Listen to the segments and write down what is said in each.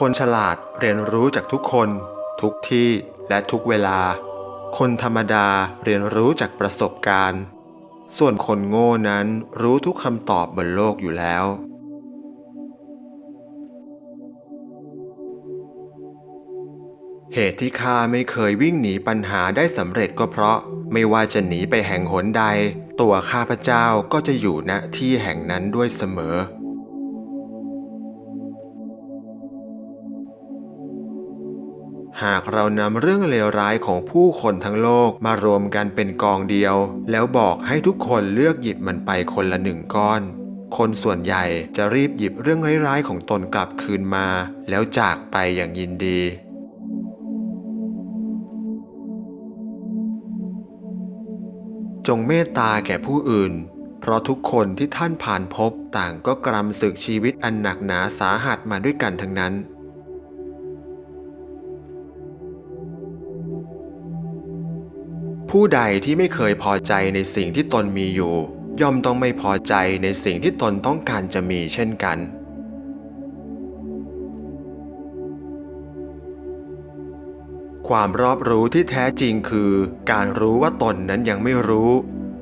คนฉลาดเรียนรู้จากทุกคน ทุกที่และทุกเวลา คนธรรมดาเรียนรู้จากประสบการณ์ ส่วนคนโง่นั้นรู้ทุกคำตอบบนโลกอยู่แล้ว เหตุที่ข้าไม่เคยวิ่งหนีปัญหาได้สำเร็จก็เพราะไม่ว่าจะหนีไปแห่งหนใด ตัวข้าพเจ้าก็จะอยู่ณที่แห่งนั้นด้วยเสมอ หากเรานำเรื่องเลวร้ายของผู้คนทั้งโลกมารวมกันเป็นกองเดียว แล้วบอกให้ทุกคนเลือกหยิบมันไปคนละหนึ่งก้อน คนส่วนใหญ่จะรีบหยิบเรื่องร้ายๆของตนกลับคืนมา แล้วจากไปอย่างยินดี จงเมตตาแก่ผู้อื่น เพราะทุกคนที่ท่านผ่านพบต่างก็กรำศึกชีวิตอันหนักหนาสาหัสมาด้วยกันทั้งนั้น ผู้ใดที่ไม่เคยพอใจในสิ่งที่ตนมีอยู่ ย่อมต้องไม่พอใจในสิ่งที่ตนต้องการจะมีเช่นกัน ความรอบรู้ที่แท้จริงคือ การรู้ว่าตนนั้นยังไม่รู้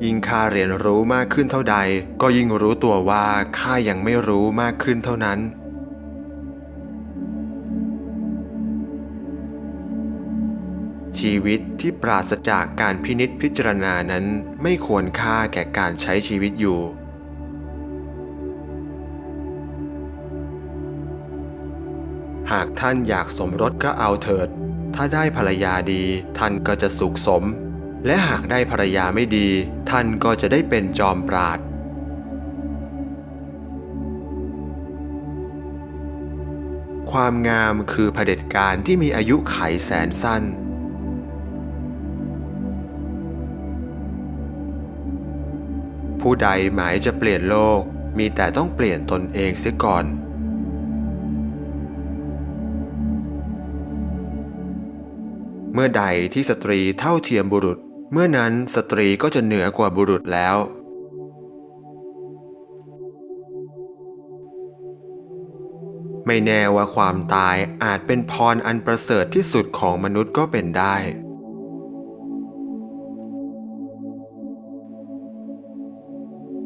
ยิ่งข้าเรียนรู้มากขึ้นเท่าใด ก็ยิ่งรู้ตัวว่าข้ายังไม่รู้มากขึ้นเท่านั้น ชีวิตที่ปราศจากการพินิษพิจารณานั้นไม่ควรค่าแก่การใช้ชีวิตอยู่ หากท่านอยากสมรสก็เอาเถิด ถ้าได้ภรรยาดีท่านก็จะสุขสม และหากได้ภรรยาไม่ดี ท่านก็จะได้เป็นจอมปราดความงามคือเผด็จการที่มีอายุไขแสนสั้น ผู้ใดหมายจะเปลี่ยนโลก มีแต่ต้องเปลี่ยนตนเองเสียก่อน เมื่อใดที่สตรีเท่าเทียมบุรุษ เมื่อนั้นสตรีก็จะเหนือกว่าบุรุษแล้วไม่แน่ว่าความตายอาจเป็นพรอันประเสริฐที่สุดของมนุษย์ก็เป็นได้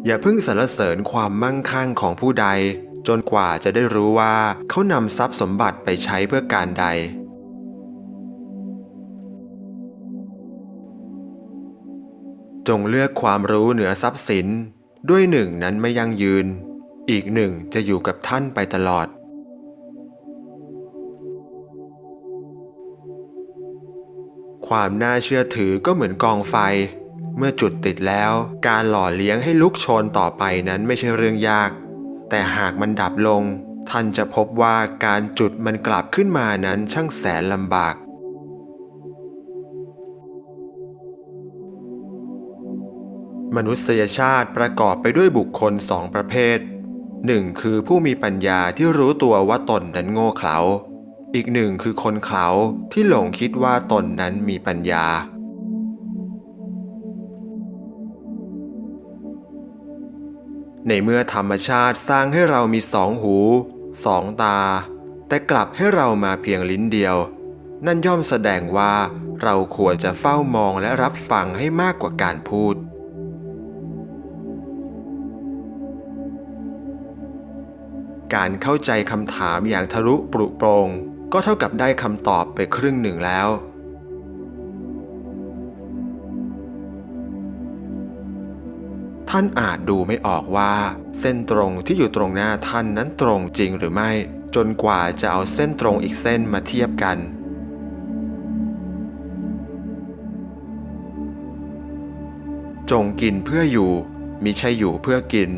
อย่าเพิ่งสรรเสริญความมั่งคั่งของผู้ใด จนกว่าจะได้รู้ว่าเขานำทรัพย์สมบัติไปใช้เพื่อการใด จงเลือกความรู้เหนือทรัพย์สิน ด้วยหนึ่งนั้นไม่ยั่งยืน อีกหนึ่งจะอยู่กับท่านไปตลอดความน่าเชื่อถือก็เหมือนกองไฟ เมื่อจุดติดแล้ว การหล่อเลี้ยงให้ลุกโชนต่อไปนั้นไม่ใช่เรื่องยาก แต่หากมันดับลง ท่านจะพบว่าการจุดมันกลับขึ้นมานั้นช่างแสนลำบาก มนุษยชาติประกอบไปด้วยบุคคลสองประเภทหนึ่งคือผู้มีปัญญาที่รู้ตัวว่าตนนั้นโง่เขลา อีกหนึ่งคือคนเขลาที่หลงคิดว่าตนนั้นมีปัญญา ในเมื่อธรรมชาติสร้างให้เรามีสองหูสองตา แต่กลับให้เรามาเพียงลิ้นเดียว นั่นย่อมแสดงว่าเราควรจะเฝ้ามองและรับฟังให้มากกว่าการพูด การเข้าใจคำถามอย่างทะลุปรุโปรง ก็เท่ากับได้คำตอบไปครึ่งหนึ่งแล้ว ท่านอาจดูไม่ออกว่า เส้นตรงที่อยู่ตรงหน้าท่านนั้นตรงจริงหรือไม่ จนกว่าจะเอาเส้นตรงอีกเส้นมาเทียบกัน จงกินเพื่ออยู่มิใช่อยู่เพื่อกิน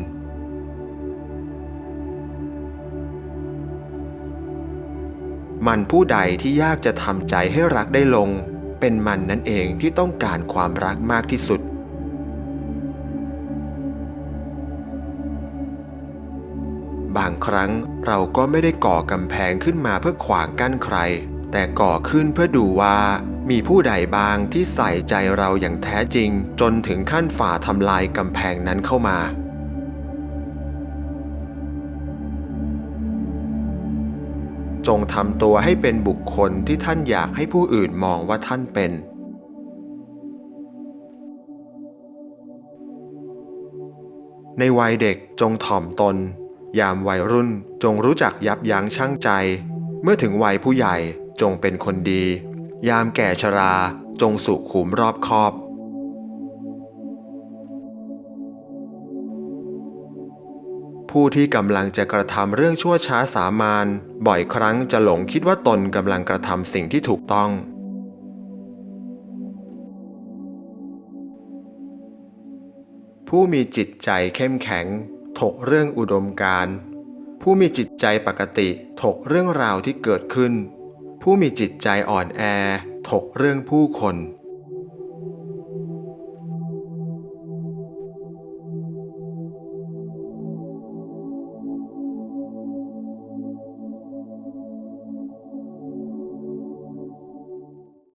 มันผู้ใดที่ยากจะทำใจให้รักได้ลง เป็นมันนั่นเองที่ต้องการความรักมากที่สุด บางครั้งเราก็ไม่ได้ก่อกำแพงขึ้นมาเพื่อขวางกั้นใคร แต่ก่อขึ้นเพื่อดูว่า มีผู้ใดบางที่ใส่ใจเราอย่างแท้จริง จนถึงขั้นฝ่าทำลายกำแพงนั้นเข้ามาจงทำตัวให้เป็นบุคคลที่ท่านอยากให้ผู้อื่นมองว่าท่านเป็น ในวัยเด็กจงถ่อมตน ยามวัยรุ่นจงรู้จักยับยั้งชั่งใจ เมื่อถึงวัยผู้ใหญ่จงเป็นคนดี ยามแก่ชราจงสุขุมรอบคอบ ผู้ที่กำลังจะกระทำเรื่องชั่วช้าสามานบ่อยครั้งจะหลงคิดว่าตนกำลังกระทำสิ่งที่ถูกต้อง ผู้มีจิตใจเข้มแข็ง ถกเรื่องอุดมการณ์ ผู้มีจิตใจปกติถกเรื่องราวที่เกิดขึ้น ผู้มีจิตใจอ่อนแอ ถกเรื่องผู้คน